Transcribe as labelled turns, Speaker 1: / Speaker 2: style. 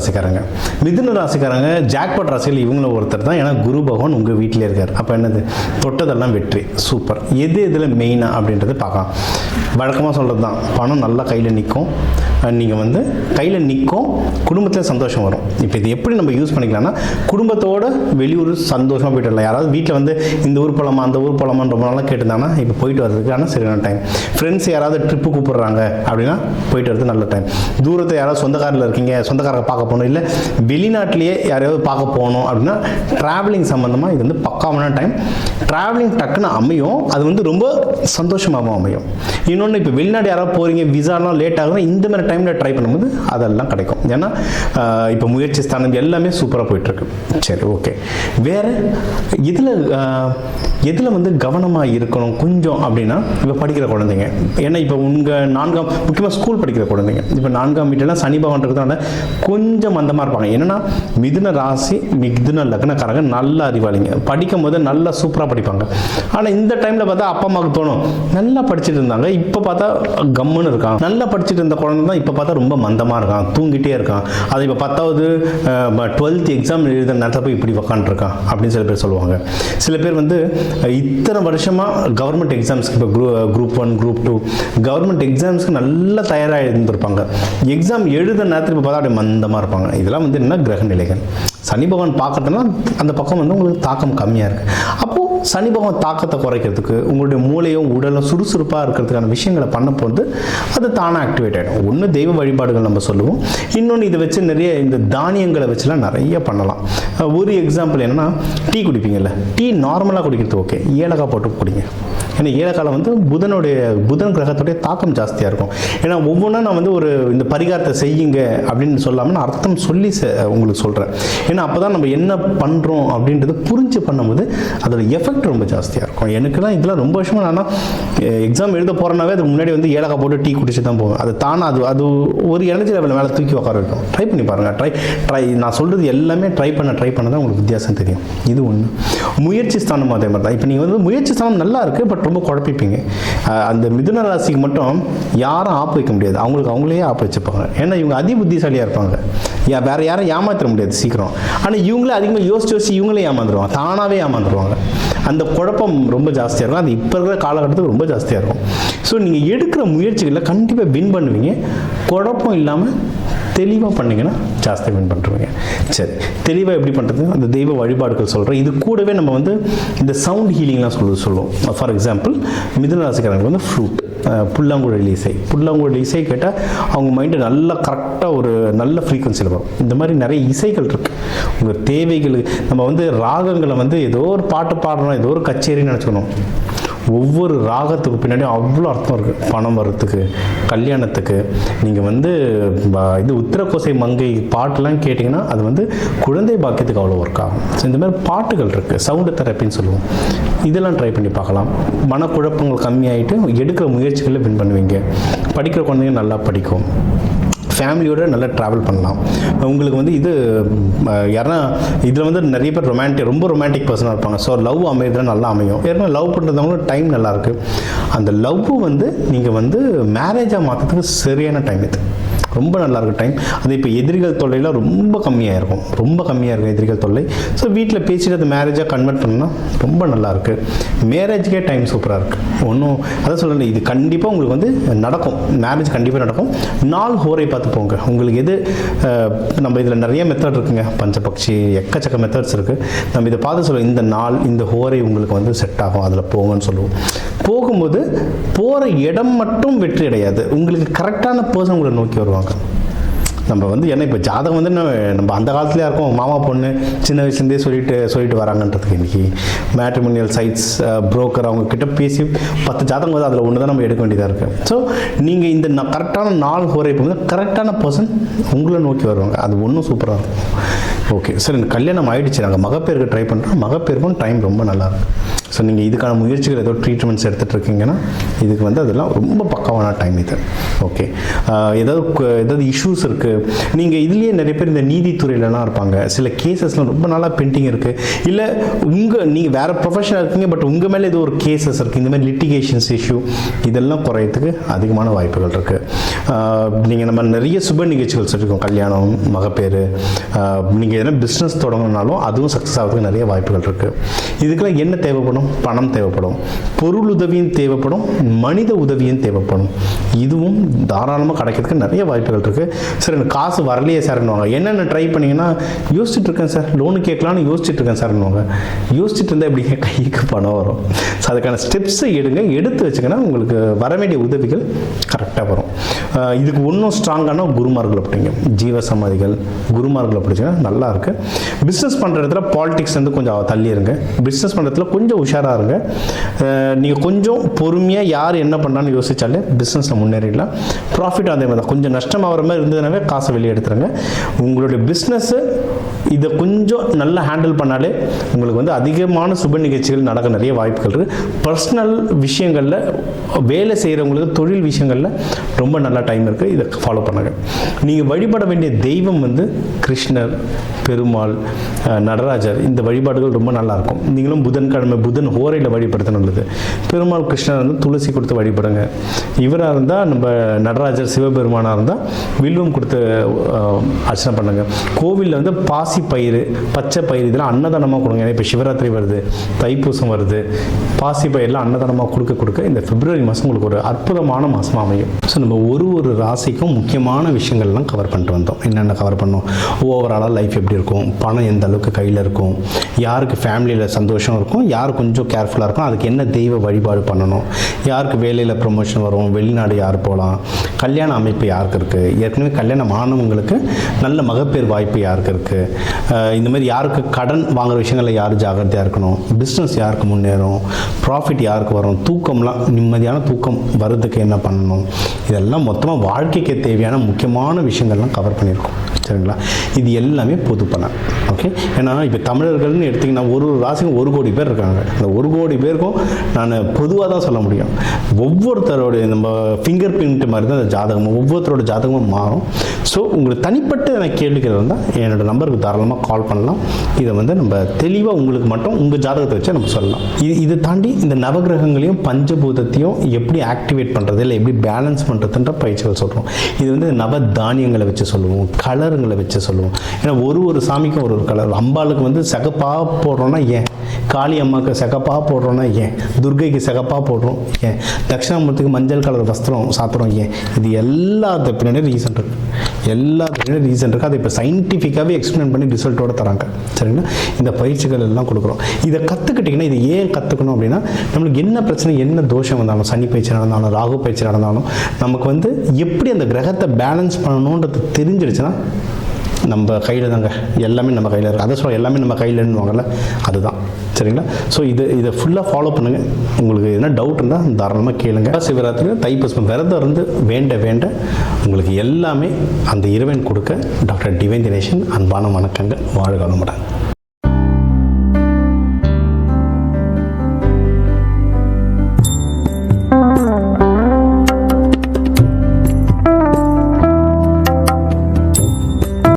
Speaker 1: ராசிக்காரங்க. மிதுன ராசிக்காரங்க ஜாக்பாட் ராசிகள் இவங்களும் ஒருத்தர் தான். ஏன்னா குரு பகவான் உங்கள் வீட்டிலே இருக்கார். அப்போ என்னது? தொட்டதெல்லாம் வெற்றி. சூப்பர் எது இதில் மெயினாக அப்படின்றது பார்க்கலாம். வழக்கமாக சொல்கிறது தான் பணம் நல்லா கையில் நிற்கும் நீங்கள் வந்து கையில் நிற்கும் குடும்பத்தில் சந்தோஷம் வரும். இப்போ இது எப்படி நம்ம யூஸ் பண்ணிக்கலாம்னா குடும்பத்தோட வெளியூர் சந்தோஷமாக போயிட்டு வரலாம். யாராவது வீட்டில் வந்து இந்த ஊர் போகலாமா அந்த ஊர் போகலாமான்னு ரொம்ப நாளாக கேட்டிருந்தாங்கன்னா இப்போ போயிட்டு வர்றதுக்கான சரியான டைம் ஃப்ரெண்ட்ஸ் யாராவது ட்ரிப்பு கூப்பிட்றாங்க அப்படின்னா போயிட்டு வரது நல்ல டைம் தூரத்தை யாராவது சொந்தக்காரில் இருக்கீங்க சொந்தக்காரங்க பார்க்க போகணும் இல்லை வெளிநாட்டிலேயே யாரையாவது பார்க்க போகணும் அப்படின்னா ட்ராவலிங் சம்மந்தமாக இது வந்து பக்காவான டைம் ட்ராவலிங் டக்குன்னு அமையும். அது வந்து ரொம்ப சந்தோஷமாகவும் அமையும். இன்னொன்று இப்போ வெளிநாடு யாராவது போகிறீங்க விசாலாம் லேட் ஆகுதுன்னா இந்த மாதிரி டைமில் ட்ரை பண்ணும்போது அதெல்லாம் கிடைக்கும். ஏன்னா இப்போ முயற்சி ஸ்தானம் எல்லாமே சூப்பராக போயிட்டுருக்கு. சரி ஓகே வேறு இதில் எதில் வந்து கவனமாக இருக்கணும் கொஞ்சம் அப்படின்னா இப்போ படிக்கிற குழந்தைங்க. ஏன்னா இப்போ உங்கள் நான்காம் முக்கியமாக ஸ்கூல் படிக்கிற குழந்தைங்க. இப்போ நான்காம் வீட்டிலாம் சனி பகவான் இருக்கிறதுனால கொஞ்சம் கொஞ்சம் மந்தமாக இருப்பாங்க. என்னன்னா மிதுன ராசி மிதுன லக்னக்காரங்க நல்ல அறிவாளிங்க. படிக்கும் போது நல்லா சூப்பராக படிப்பாங்க. ஆனால் இந்த டைமில் பார்த்தா அப்பா அம்மாவுக்கு தோணும் நல்லா படிச்சுட்டு இருந்தாங்க. இப்போ பார்த்தா கம்முன்னு இருக்கான். நல்லா படிச்சுட்டு இருந்த குழந்தை தான் இப்போ பார்த்தா ரொம்ப மந்தமாக இருக்கான். தூங்கிட்டே இருக்கான். அது இப்போ பத்தாவது டுவெல்த் எக்ஸாம் எழுத நேரத்தில் போய் இப்படி உக்காந்துருக்கான் அப்படின்னு சில பேர் சொல்லுவாங்க. சில பேர் வந்து இத்தனை வருஷமாக கவர்மெண்ட் எக்ஸாம்ஸ்க்கு இப்போ crew group one group two government எக்ஸாம்ஸ்க்கு நல்லா தயாராக இருந்திருப்பாங்க. எக்ஸாம் எழுத நேரத்தில் இப்போ பார்த்தா அப்படியே மந்தமாக இருக்கும் பார்ப்பாங்க. இதெல்லாம் வந்து என்ன கிரக நிலைகள்? சனி பகவான் பார்க்கறதுனா அந்த பக்கம் வந்து உங்களுக்கு தாக்கம் கம்மியாக இருக்குது அப்போது சனி பகவான் தாக்கத்தை குறைக்கிறதுக்கு உங்களுடைய மூளையும் உடலும் சுறுசுறுப்பாக இருக்கிறதுக்கான விஷயங்களை பண்ண போது அது தானாக ஆக்டிவேட் ஆகிடும் ஒன்று தெய்வ வழிபாடுகள் நம்ம சொல்லுவோம். இன்னொன்று இதை வச்சு நிறைய இந்த தானியங்களை வச்சுலாம் நிறைய பண்ணலாம். ஒரு எக்ஸாம்பிள் என்னென்னா டீ குடிப்பீங்கல்ல? டீ நார்மலாக குடிக்கிறது ஓகே ஏலக்காய் போட்டு குடிங்க. ஏன்னா ஏழைக்காலம் வந்து புதனுடைய புதன் கிரகத்துடைய தாக்கம் ஜாஸ்தியாக இருக்கும். ஏன்னா ஒவ்வொன்றா நான் வந்து ஒரு இந்த பரிகாரத்தை செய்யுங்க அப்படின்னு சொல்லாமல் நான் அர்த்தம் சொல்லி உங்களுக்கு சொல்கிறேன் ஏன்னா அப்போ தான் நம்ம என்ன பண்ணுறோம் அப்படின்றது புரிஞ்சு பண்ணும்போது அதோட எஃபெக்ட் ரொம்ப ஜாஸ்தியாக இருக்கும். எனக்குலாம் இதெல்லாம் ரொம்ப வருஷமாக நான் எக்ஸாம் எழுத போகிறனாவே அதுக்கு முன்னாடி வந்து ஏலக்காய் போட்டு டீ குடிச்சு தான் போவேன். அது தானாக அது அது ஒரு எனர்ஜி லெவல் மேலே தூக்கி உட்கார வைக்கும். ட்ரை பண்ணி பாருங்கள் ட்ரை ட்ரை நான் சொல்கிறது எல்லாமே ட்ரை பண்ண ட்ரை பண்ண தான் உங்களுக்கு வித்தியாசம் தெரியும். இது ஒன்று முயற்சி ஸ்தானம் அதே மாதிரி தான் இப்போ நீங்கள் வந்து முயற்சி ஸ்தானம் நல்லா இருக்குது பட் ரொம்ப குழப்பிப்பீங்க. அந்த மிதுன ராசிக்கு மட்டும் யாரும் ஆப்பு வைக்க முடியாது. அவங்களுக்கு அவங்களே ஆப்பு வச்சுப்பாங்க. ஏன்னா இவங்க அதி புத்திசாலியாக இருப்பாங்க. வேறு வேற யாரும் ஏமாற்ற முடியாது சீக்கிரம். ஆனால் இவங்களே அதிகமாக யோசிச்சு யோசிச்சு இவங்களே ஏமாந்துருவாங்க. தானாகவே ஏமாந்துருவாங்க. அந்த குழப்பம் ரொம்ப ஜாஸ்தியாக இருக்கும். அது இப்போ இருக்கிற காலகட்டத்துக்கு ரொம்ப ஜாஸ்தியாக இருக்கும். ஸோ நீங்கள் எடுக்கிற முயற்சிகளில் கண்டிப்பாக வின் பண்ணுவீங்க. குழப்பம் இல்லாமல் தெளிவாக பண்ணிங்கன்னா ஜாஸ்தி வின் பண்ணுறவங்க சரி தெளிவாக எப்படி பண்ணுறது அந்த தெய்வ வழிபாடுகள் சொல்கிறேன் இது கூடவே நம்ம வந்து இந்த சவுண்ட் ஹீலிங்லாம் சொல்லுவது சொல்லுவோம். ஃபார் எக்ஸாம்பிள் மிதுனராசிக்காரங்களுக்கு வந்து ஃப்ளூட் புல்லாங்குழல் இசை. புல்லாங்குழல் இசை கேட்டால் அவங்க மைண்டு நல்லா கரெக்டாக ஒரு நல்ல ஃப்ரீக்குவன்சியில் வரும். இந்த மாதிரி நிறைய இசைகள் இருக்குது உங்கள் தேவைகள் நம்ம வந்து ராகங்களை வந்து ஏதோ ஒரு பாட்டு பாடுறோம் ஏதோ ஒரு கச்சேரின்னு நினச்சிக்கணும். ஒவ்வொரு ராகத்துக்கு பின்னாடியும் அவ்வளோ அர்த்தம் இருக்குது பணம் வர்றதுக்கு கல்யாணத்துக்கு. நீங்கள் வந்து இது உத்திரக்கோசை மங்கை பாட்டெலாம் கேட்டிங்கன்னா அது வந்து குழந்தை பாக்கியத்துக்கு அவ்வளோ ஒர்க் ஆகும். ஸோ இந்த மாதிரி பாட்டுகள் இருக்குது சவுண்டு தெரப்பின்னு சொல்லுவோம். இதெல்லாம் ட்ரை பண்ணி பார்க்கலாம். மனக்குழப்பங்கள் கம்மியாயிட்டு எடுக்கிற முயற்சிகளில் வின் பண்ணுவீங்க. படிக்கிற குழந்தைங்க நல்லா படிக்கும். ஃபேமிலியோட நல்லா ட்ராவல் பண்ணலாம். உங்களுக்கு வந்து இது யாருன்னா இதில் வந்து நிறைய பேர் ரொமான்டிக் ரொம்ப ரொமான்டிக் பர்சனாக இருப்பாங்க. ஸோ லவ் அமையறதுல நல்லா அமையும். ஏன்னா லவ் பண்ணுறதவங்களும் டைம் நல்லாயிருக்கு அந்த லவ் வந்து நீங்கள் வந்து மேரேஜாக மாற்றுறதுக்கு சரியான டைம் இது. ரொம்ப நல்லா இருக்கும் டைம் அது இப்போ எதிரிகள் தொல்லைலாம் ரொம்ப கம்மியாக இருக்கும். ரொம்ப கம்மியாக இருக்கும் எதிரிகள் தொல்லை. ஸோ வீட்டில் பேசிட்டு அது மேரேஜாக கன்வெர்ட் பண்ணால் ரொம்ப நல்லா இருக்குது மேரேஜ்க்கே டைம் சூப்பராக இருக்குது ஒன்றும் அதான் சொல்லலை இது கண்டிப்பாக உங்களுக்கு வந்து நடக்கும். மேரேஜ் கண்டிப்பாக நடக்கும். நாள் ஹோரை பார்த்து போங்க. உங்களுக்கு எது நம்ம இதில் நிறைய மெத்தட் இருக்குங்க. பஞ்சபக்ஷி எக்கச்சக்க மெத்தட்ஸ் இருக்குது நம்ம இதை பார்த்து சொல்லுவோம். இந்த நாள் இந்த ஹோரை உங்களுக்கு வந்து செட் ஆகும். அதில் போங்கன்னு சொல்லுவோம். போகும்போது போகிற இடம் மட்டும் வெற்றி அடையாது. உங்களுக்கு கரெக்டான பர்சன் உங்களை நோக்கி வருவாங்க. நம்ம வந்து ஏன்னா இப்போ ஜாதகம் வந்து நம்ம அந்த காலத்துலேயே இருக்கும். மாமா பொண்ணு சின்ன வயசுலேருந்தே சொல்லிட்டு சொல்லிட்டு வராங்கன்றதுக்கு இன்னைக்கு மேட்ரிமோனியல் சைட்ஸ் புரோக்கர் அவங்க கிட்ட பேசி பத்து ஜாதகம் வந்து அதில் ஒன்று தான் நம்ம எடுக்க வேண்டியதாக இருக்குது ஸோ நீங்கள் இந்த கரெக்டான நாள் ஹோரை போகும்போது கரெக்டான பர்சன் உங்களை நோக்கி வருவாங்க. அது ஒன்றும் சூப்பராக இருக்கும். ஓகே சரி கல்யாணம் ஆயிடுச்சு. நாங்கள் மகப்பேருக்கு ட்ரை பண்ணுறோம் மகப்பேருக்கும் டைம் ரொம்ப நல்லாயிருக்கும் ஸோ நீங்கள் இதுக்கான முயற்சிகள் ஏதோ ட்ரீட்மெண்ட்ஸ் எடுத்துகிட்டு இருக்கீங்கன்னா இதுக்கு வந்து அதெல்லாம் ரொம்ப பக்காவான டைம் இது. ஓகே ஏதாவது ஏதாவது இஷ்யூஸ் இருக்குது நீங்கள் இதுலேயே நிறைய பேர் இந்த நீதித்துறையிலலாம் இருப்பாங்க. சில கேசஸ்லாம் ரொம்ப நாளாக பெண்டிங் இருக்குது இல்லை உங்கள் நீங்கள் வேறு ப்ரொஃபஷனாக இருக்கீங்க பட் உங்கள் மேலே ஏதோ ஒரு கேசஸ் இருக்குது இந்த மாதிரி லிட்டிகேஷன்ஸ் இஷ்யூ இதெல்லாம் குறையிறதுக்கு அதிகமான வாய்ப்புகள் இருக்குது நீங்கள் நம்ம நிறைய சுப நிகழ்ச்சிகள் சொல்லியிருக்கோம் கல்யாணம் மகப்பேறு நீங்கள் எதனா பிஸ்னஸ் தொடங்கினாலும் அதுவும் சக்ஸஸ் ஆகிறதுக்கு நிறைய வாய்ப்புகள் இருக்குது இதுக்கெல்லாம் என்ன தேவைப்படும்? பணம் தேவைப்படும். பொருள் உதவியும் தேவைப்படும் மனித உதவியும் தேவைப்படும். இதுவும் தாராளமாக கிடைக்கிறதுக்கு நிறைய வாய்ப்புகள் இருக்குது சார் எனக்கு காசு வரலையே சார்னுவாங்க என்னென்ன ட்ரை பண்ணீங்கன்னா யோசிச்சுட்டு இருக்கேன் சார். லோனு கேட்கலான்னு யோசிச்சுட்டு இருக்கேன் சார்னுவாங்க யோசிச்சுட்டு இருந்தால் எப்படிங்க கைக்கு பணம் வரும்? ஸோ அதுக்கான ஸ்டெப்ஸை எடுங்க. எடுத்து வச்சுங்கன்னா உங்களுக்கு வர வேண்டிய உதவிகள் கரெக்டாக வரும். இதுக்கு இன்னும் ஸ்ட்ராங்கான குருமார்கள் அப்படிங்க. ஜீவ சமாதிகள் குருமார்கள் படிச்சுன்னா நல்லா இருக்கு. பிஸ்னஸ் பண்ணுற இடத்துல பாலிடிக்ஸ் வந்து கொஞ்சம் தள்ளி இருங்க பிஸ்னஸ் பண்ணுறதுல கொஞ்சம் உஷாராக இருங்க. நீங்கள் கொஞ்சம் பொறுமையாக யார் என்ன பண்ணாலும் யோசித்தாலே பிஸ்னஸில் முன்னேறிடலாம். ப்ராஃபிட் அதே மாதிரி தான் கொஞ்சம் நஷ்டம் ஆகிற மாதிரி இருந்ததுனாவே காசை வெளியே எடுத்துருங்க. உங்களுடைய பிஸ்னஸ்ஸு இதை கொஞ்சம் நல்லா ஹேண்டில் பண்ணாலே உங்களுக்கு வந்து அதிகமான சுப நிகழ்ச்சிகள் நடக்க நிறைய வாய்ப்புகள் இருக்குது பர்சனல் விஷயங்களில் வேலை செய்கிறவங்களுக்கு தொழில் விஷயங்களில் ரொம்ப நல்லா டைம் இருக்குது இதை ஃபாலோ பண்ணுங்கள் நீங்கள் வழிபட வேண்டிய தெய்வம் வந்து கிருஷ்ணர் பெருமாள் நடராஜர். இந்த வழிபாடுகள் ரொம்ப நல்லா இருக்கும். நீங்களும் புதன்கிழமை புதன் ஹோரையில் வழிபடுத்த நல்லது. பெருமாள் கிருஷ்ணர் வந்து துளசி கொடுத்து வழிபடுங்க. இவராக இருந்தால் நம்ம நடராஜர் சிவபெருமானாக இருந்தால் வில்வம் கொடுத்து அர்ச்சனை பண்ணுங்க. கோவிலில் வந்து பாசி பயிர் பச்சை பயிர் இதெல்லாம் அன்னதானமாக கொடுங்க. ஏன்னா இப்போ சிவராத்திரி வருது தைப்பூசம் வருது. பாசி பயிரெலாம் அன்னதானமாக கொடுக்க கொடுக்க இந்த பிப்ரவரி மாதம் உங்களுக்கு ஒரு அற்புதமான மாதமாக அமையும். ஸோ நம்ம ஒரு ஒரு ராசிக்கும் முக்கியமான விஷயங்கள்லாம் கவர் பண்ணிட்டு வந்தோம். என்னென்ன கவர் பண்ணோம்? ஓவராலாக லைஃப் எப்படி இருக்கும்? பணம் எந்த அளவுக்கு கையில் இருக்கும்? யாருக்கு ஃபேமிலியில் சந்தோஷம் இருக்கும்? யார் கொஞ்சம் கொஞ்சம் கேர்ஃபுல்லாக இருக்கும் அதுக்கு என்ன தெய்வ வழிபாடு பண்ணணும்? யாருக்கு வேலையில் ப்ரொமோஷன் வரும்? வெளிநாடு யார் போகலாம் கல்யாண அமைப்பு யாருக்கு இருக்குது ஏற்கனவே கல்யாணம் ஆனவங்களுக்கு நல்ல மகப்பேர் வாய்ப்பு யாருக்கு இருக்குது இந்த மாதிரி யாருக்கு கடன் வாங்குற விஷயங்களில் யார் ஜாகிரதையாக இருக்கணும்? பிஸ்னஸ் யாருக்கு முன்னேறும்? ப்ராஃபிட் யாருக்கு வரும்? தூக்கம்லாம் நிம்மதியான தூக்கம் வர்றதுக்கு என்ன பண்ணணும்? இதெல்லாம் மொத்தமாக வாழ்க்கைக்கு தேவையான முக்கியமான விஷயங்கள்லாம் கவர் பண்ணியிருக்கோம். சரிங்களா? இது எல்லாமே பொது பணம் ஓகே ஏன்னா இப்போ தமிழர்கள்னு எடுத்திங்கன்னா ஒரு ஒரு ராசிக்கும் ஒரு கோடி பேர் இருக்காங்க. அந்த ஒரு கோடி பேருக்கும் நான் பொதுவாக தான் சொல்ல முடியும். ஒவ்வொருத்தரோடைய நம்ம ஃபிங்கர் பிரிண்ட் மாதிரி தான் அந்த ஜாதகம் ஒவ்வொருத்தரோட ஜாதகமும் மாறும். ஸோ உங்களுக்கு தனிப்பட்ட எனக்கு கேள்விகள் இருந்தால் என்னோட நம்பருக்கு தாராளமாக கால் பண்ணலாம். இதை வந்து நம்ம தெளிவாக உங்களுக்கு மட்டும் உங்கள் ஜாதகத்தை வச்சு நம்ம சொல்லலாம். இது இதை தாண்டி இந்த நவகிரகங்களையும் பஞ்சபூதத்தையும் எப்படி ஆக்டிவேட் பண்ணுறது இல்லை எப்படி பேலன்ஸ் பண்ணுறதுன்ற பயிற்சிகள் சொல்கிறோம் இது வந்து நவ தானியங்களை வச்சு சொல்லுவோம். கலர் கலருங்களை வச்சு சொல்லுவோம். ஏன்னா ஒரு ஒரு சாமிக்கும் ஒரு ஒரு கலர். அம்பாளுக்கு வந்து சகப்பாக போடுறோன்னா ஏன்? காளி அம்மாவுக்கு சகப்பாக போடுறோன்னா ஏன்? துர்கைக்கு சகப்பாக போடுறோம் ஏன்? தட்சிணாமூர்த்திக்கு மஞ்சள் கலர் வஸ்திரம் சாப்பிட்றோம் ஏன்? இது எல்லாத்த பின்னாடி ரீசன் இருக்குது எல்லாத்துக்கு ரீசன் இருக்குது அதை இப்போ சயின்டிஃபிக்காகவே எக்ஸ்பிளைன் பண்ணி ரிசல்ட்டோட தராங்க. சரிங்களா? இந்த பயிற்சிகள் எல்லாம் கொடுக்குறோம். இதை கற்றுக்கிட்டிங்கன்னா இதை ஏன் கற்றுக்கணும் அப்படின்னா நம்மளுக்கு என்ன பிரச்சனை என்ன தோஷம் வந்தாலும் சனி பயிற்சி நடந்தாலும் ராகு பயிற்சி நடந்தாலும் நமக்கு வந்து எப்படி அந்த கிரகத்தை பேலன்ஸ் பண்ணணுன்றது தெரிஞ்சிடுச்சுன்னா நம்ம கையில் தாங்க எல்லாமே நம்ம கையில் இருக்குது அதை சொல்ல எல்லாமே நம்ம கையிலன்னுவாங்கல்ல? அதுதான். சரிங்களா? ஸோ இது இதை ஃபுல்லாக ஃபாலோ பண்ணுங்கள் உங்களுக்கு எதனா டவுட் இருந்தால் தாராளமாக கேளுங்க. சிவராத்திரி தைப்பூசம் விரதம் இருந்து வேண்ட வேண்ட உங்களுக்கு எல்லாமே அந்த இறைவன் கொடுக்க டாக்டர் டிவைன் தினேஷன் அன்பான வணக்கங்கள். வாழ்க வளமுடன்.